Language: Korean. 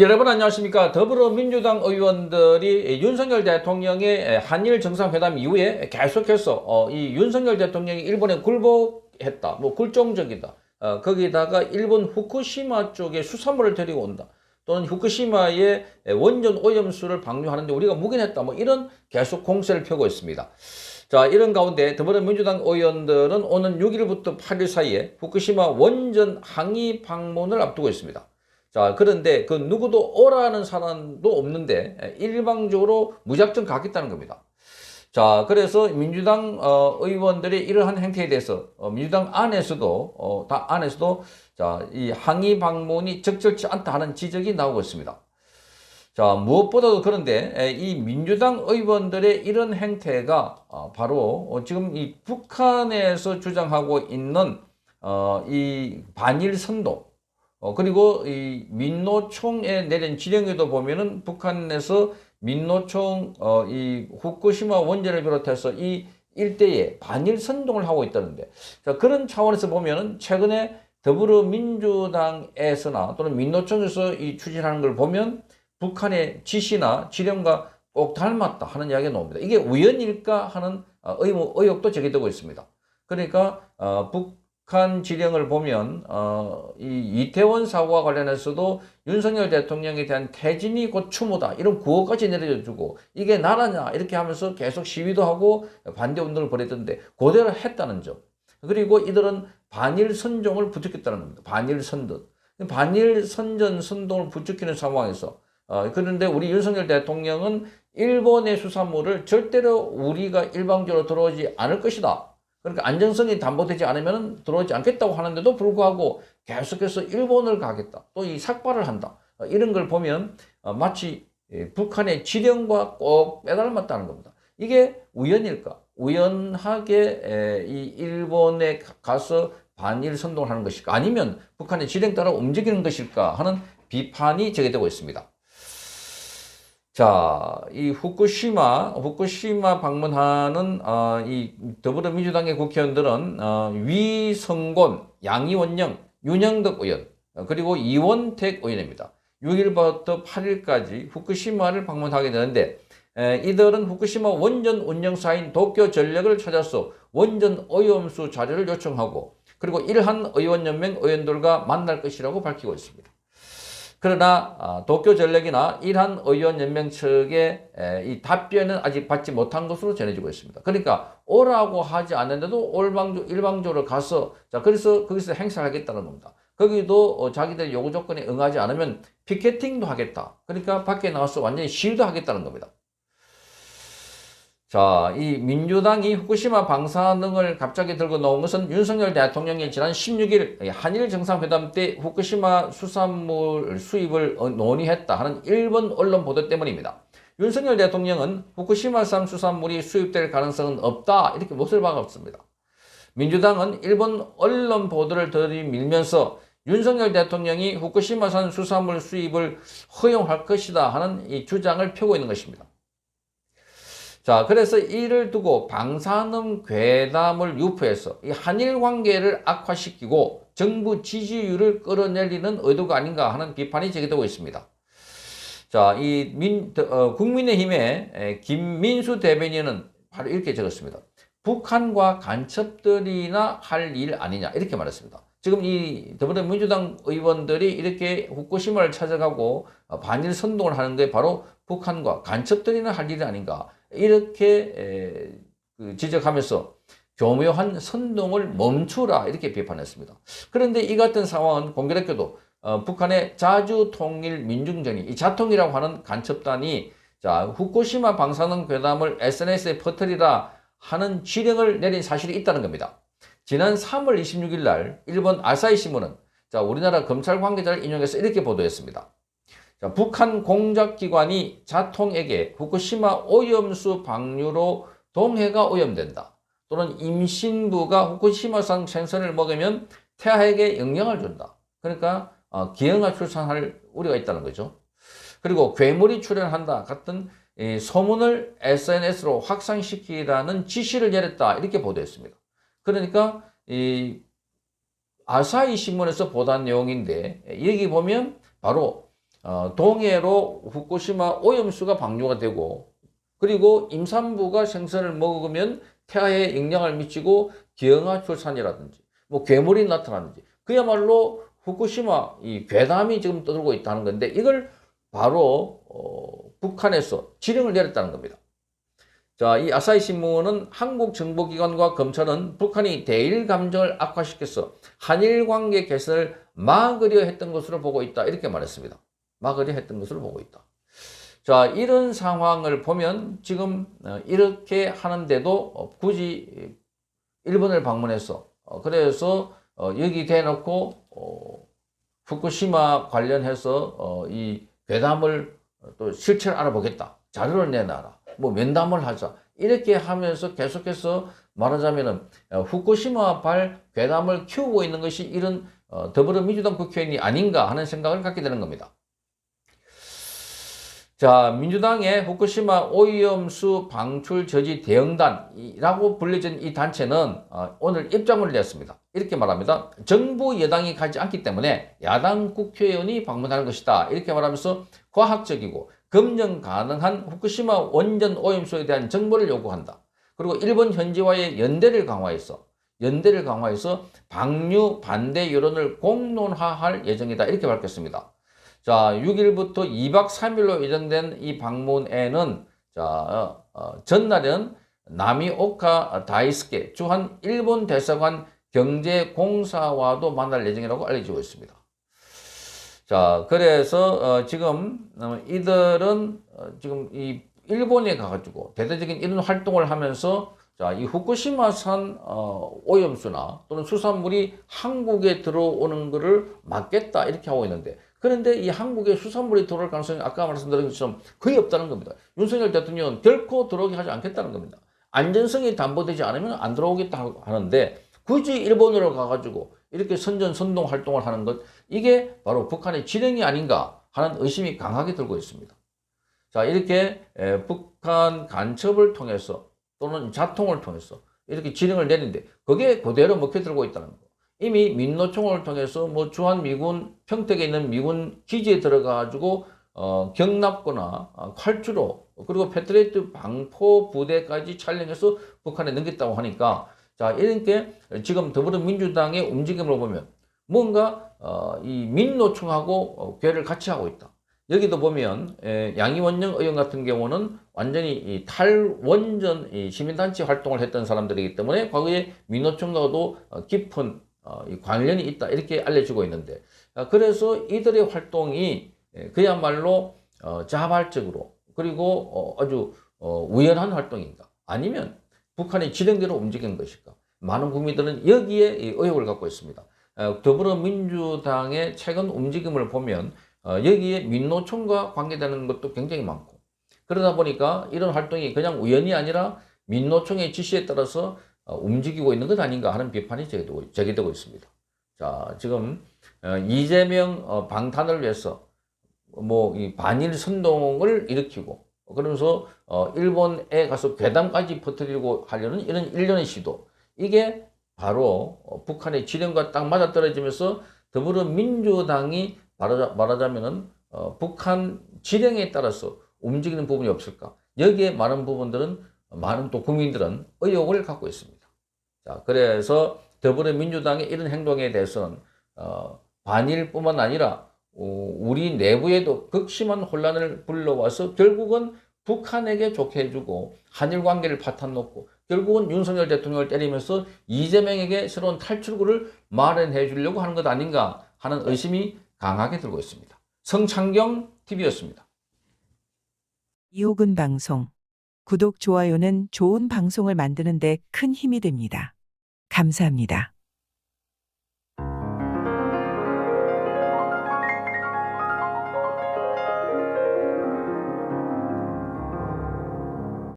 여러분 안녕하십니까. 더불어민주당 의원들이 윤석열 대통령의 한일 정상회담 이후에 계속해서 어, 이 윤석열 대통령이 일본에 굴복했다. 뭐 굴종적이다. 어, 거기다가 일본 후쿠시마 쪽에 수산물을 데리고 온다. 또는 후쿠시마의 원전 오염수를 방류하는데 우리가 묵인했다. 뭐 이런 계속 공세를 펴고 있습니다. 자, 이런 가운데 더불어민주당 의원들은 오는 6일부터 8일 사이에 후쿠시마 원전 항의 방문을 앞두고 있습니다. 자, 그런데 그 누구도 오라는 사람도 없는데 일방적으로 무작정 가겠다는 겁니다. 자, 그래서 민주당 어, 의원들의 이러한 행태에 대해서 어, 민주당 안에서도 어, 다 안에서도 자, 이 항의 방문이 적절치 않다 하는 지적이 나오고 있습니다. 자, 무엇보다도 그런데 에, 이 민주당 의원들의 이런 행태가 어, 바로 어, 지금 이 북한에서 주장하고 있는 어, 이 반일 선동 어, 그리고 이 민노총에 내린 지령에도 보면은 북한에서 민노총, 어, 이 후쿠시마 원전을 비롯해서 이 일대에 반일 선동을 하고 있다는데. 자, 그런 차원에서 보면은 최근에 더불어민주당에서나 또는 민노총에서 이 추진하는 걸 보면 북한의 지시나 지령과 꼭 닮았다 하는 이야기가 나옵니다. 이게 우연일까 하는 어, 의무, 의혹도 제기되고 있습니다. 그러니까, 어, 북, 북한 지령을 보면 어, 이 이태원 사고와 관련해서도 윤석열 대통령에 대한 퇴진이 곧 추모다 이런 구호까지 내려주고 이게 나라냐 이렇게 하면서 계속 시위도 하고 반대 운동을 벌였던데 그대로 했다는 점. 그리고 이들은 반일 선종을 부추겼다는 겁니다. 반일 선전. 반일 선전 선동을 부추기는 상황에서 어, 그런데 우리 윤석열 대통령은 일본의 수산물을 절대로 우리가 일방적으로 들어오지 않을 것이다 그러니까 안정성이 담보되지 않으면 들어오지 않겠다고 하는데도 불구하고 계속해서 일본을 가겠다. 또 이 삭발을 한다. 어, 이런 걸 보면 어, 마치 예, 북한의 지령과 꼭 빼닮았다는 겁니다. 이게 우연일까? 우연하게 이 일본에 가서 반일 선동을 하는 것일까? 아니면 북한의 지령 따라 움직이는 것일까? 하는 비판이 제기되고 있습니다. 자, 이 후쿠시마, 후쿠시마 방문하는 어, 이 더불어민주당의 국회의원들은 어, 위성곤, 양이원영, 윤영덕 의원, 어, 그리고 이원택 의원입니다. 6일부터 8일까지 후쿠시마를 방문하게 되는데 에, 이들은 후쿠시마 원전 운영사인 도쿄 전력을 찾아서 원전 오염수 자료를 요청하고 그리고 일한 의원연맹 의원들과 만날 것이라고 밝히고 있습니다. 그러나 아, 도쿄 전력이나 일한 의원 연맹 측의 이 답변은 아직 받지 못한 것으로 전해지고 있습니다. 그러니까 오라고 하지 않는데도 올방적 일방적으로 가서 자 그래서 거기서 행사하겠다는 겁니다. 거기도 어, 자기들 요구 조건에 응하지 않으면 피켓팅도 하겠다. 그러니까 밖에 나와서 완전히 시위도 하겠다는 겁니다. 자, 이 민주당이 후쿠시마 방사능을 갑자기 들고 나온 것은 윤석열 대통령이 지난 16일 한일 정상회담 때 후쿠시마 수산물 수입을 논의했다 하는 일본 언론 보도 때문입니다. 윤석열 대통령은 후쿠시마산 수산물이 수입될 가능성은 없다 이렇게 못을 박았습니다. 민주당은 일본 언론 보도를 들이밀면서 윤석열 대통령이 후쿠시마산 수산물 수입을 허용할 것이다 하는 이 주장을 펴고 있는 것입니다. 자, 그래서 이를 두고 방사능 괴담을 유포해서 이 한일 관계를 악화시키고 정부 지지율을 끌어내리는 의도가 아닌가 하는 비판이 제기되고 있습니다. 자, 이 민, 어, 국민의힘의 김민수 대변인은 바로 이렇게 적었습니다. 북한과 간첩들이나 할 일 아니냐 이렇게 말했습니다. 지금 이 더불어민주당 의원들이 이렇게 후쿠시마를 찾아가고 반일 선동을 하는 게 바로 북한과 간첩들이나 할 일이 아닌가. 이렇게 그 지적하면서 교묘한 선동을 멈추라 이렇게 비판했습니다. 그런데 이 같은 상황은 공교롭게도 어, 북한의 자주통일민중전이 이 자통이라고 하는 간첩단이 자 후쿠시마 방사능 괴담을 SNS에 퍼뜨리라 하는 지령을 내린 사실이 있다는 겁니다. 지난 3월 26일 날 일본 아사히 신문은 자 우리나라 검찰 관계자를 인용해서 이렇게 보도했습니다. 자, 북한 공작기관이 자통에게 후쿠시마 오염수 방류로 동해가 오염된다. 또는 임신부가 후쿠시마산 생선을 먹으면 태아에게 영향을 준다. 그러니까 어, 기형아 출산할 우려가 있다는 거죠. 그리고 괴물이 출현한다 같은 이 소문을 SNS로 확산시키라는 지시를 내렸다 이렇게 보도했습니다. 그러니까 이 아사히 신문에서 보도한 내용인데 여기 보면 바로 어, 동해로 후쿠시마 오염수가 방류가 되고 그리고 임산부가 생선을 먹으면 태아에 영향을 미치고 기형아 출산이라든지 뭐 괴물이 나타나든지 그야말로 후쿠시마 이 괴담이 지금 떠들고 있다는 건데 이걸 바로 어, 북한에서 지령을 내렸다는 겁니다. 자, 이 아사히 신문은 한국 정보기관과 검찰은 북한이 대일 감정을 악화시켜서 한일 관계 개선을 막으려 했던 것으로 보고 있다. 이렇게 말했습니다. 막으려 했던 것으로 보고 있다. 자, 이런 상황을 보면 지금 어, 이렇게 하는데도 어, 굳이 일본을 방문해서 어, 그래서 어, 여기 대놓고 어, 후쿠시마 관련해서 어, 이 괴담을 또 실체를 알아보겠다. 자료를 내놔라. 뭐 면담을 하자. 이렇게 하면서 계속해서 말하자면은 어, 후쿠시마 발 괴담을 키우고 있는 것이 이런 어, 더불어민주당 국회의원이 아닌가 하는 생각을 갖게 되는 겁니다. 자, 민주당의 후쿠시마 오염수 방출 저지 대응단이라고 불려진 이 단체는 어, 오늘 입장문을 냈습니다. 이렇게 말합니다. 정부 여당이 가지 않기 때문에 야당 국회의원이 방문하는 것이다. 이렇게 말하면서 과학적이고 검증 가능한 후쿠시마 원전 오염수에 대한 정보를 요구한다. 그리고 일본 현지와의 연대를 강화해서 연대를 강화해서 방류 반대 여론을 공론화할 예정이다. 이렇게 밝혔습니다. 자, 6일부터 2박 3일로 예정된 이 방문에는 자, 어, 어, 전날은 나미오카 다이스케 주한 일본 대사관 경제공사와도 만날 예정이라고 알려지고 있습니다. 자, 그래서 어, 지금 어, 이들은 어, 지금 이 일본에 가가지고 대대적인 이런 활동을 하면서 자, 이 후쿠시마산 어, 오염수나 또는 수산물이 한국에 들어오는 것을 막겠다 이렇게 하고 있는데 그런데 이 한국에 수산물이 들어올 가능성이 아까 말씀드린 것처럼 거의 없다는 겁니다. 윤석열 대통령은 결코 들어오게 하지 않겠다는 겁니다. 안전성이 담보되지 않으면 안 들어오겠다 하는데 굳이 일본으로 가가지고 이렇게 선전 선동 활동을 하는 것 이게 바로 북한의 지령이 아닌가 하는 의심이 강하게 들고 있습니다. 자 이렇게 에, 북한 간첩을 통해서 또는 자통을 통해서 이렇게 지령을 내는데 그게 그대로 먹혀들고 있다는 거. 이미 민노총을 통해서 뭐 주한 미군 평택에 있는 미군 기지에 들어가가지고 어, 경납거나 어, 활주로 그리고 패트레이트 방포 부대까지 촬영해서 북한에 넘겼다고 하니까 자 이렇게 지금 더불어민주당의 움직임을 보면 뭔가 어, 이 민노총하고 어, 괴를 같이 하고 있다. 여기도 보면 에, 양이원영 의원 같은 경우는 완전히 이 탈원전 이 시민단체 활동을 했던 사람들이기 때문에 과거에 민노총과도 어, 깊은 관련이 있다 이렇게 알려지고 있는데. 아, 그래서 이들의 활동이 에, 그야말로 어, 자발적으로 그리고 어, 아주 어, 우연한 활동인가? 아니면 북한의 지령대로 움직인 것일까? 많은 국민들은 여기에 이 의혹을 갖고 있습니다. 어, 더불어민주당의 최근 움직임을 보면 어, 여기에 민노총과 관계되는 것도 굉장히 많고. 그러다 보니까 이런 활동이 그냥 우연이 아니라 민노총의 지시에 따라서 어, 움직이고 있는 것 아닌가 하는 비판이 제기되고, 있습니다. 자, 지금 어, 이재명 어, 방탄을 위해서 뭐 이 반일 선동을 일으키고 그러면서 어, 일본에 가서 괴담까지 퍼뜨리고 하려는 이런 일련의 시도 이게 바로 어, 북한의 지령과 딱 맞아떨어지면서 더불어민주당이 말하자, 어, 북한 지령에 따라서 움직이는 부분이 없을까? 여기에 많은 부분들은 많은 또 국민들은 의혹을 갖고 있습니다. 자, 그래서 더불어민주당의 이런 행동에 대해서는 어, 반일뿐만 아니라 어, 우리 내부에도 극심한 혼란을 불러와서 결국은 북한에게 좋게 해주고 한일 관계를 파탄 놓고 결국은 윤석열 대통령을 때리면서 이재명에게 새로운 탈출구를 마련해 주려고 하는 것 아닌가 하는 의심이 강하게 들고 있습니다. 성창경 TV였습니다. 이호근 방송. 구독, 좋아요는 좋은 방송을 만드는 데 큰 힘이 됩니다. 감사합니다.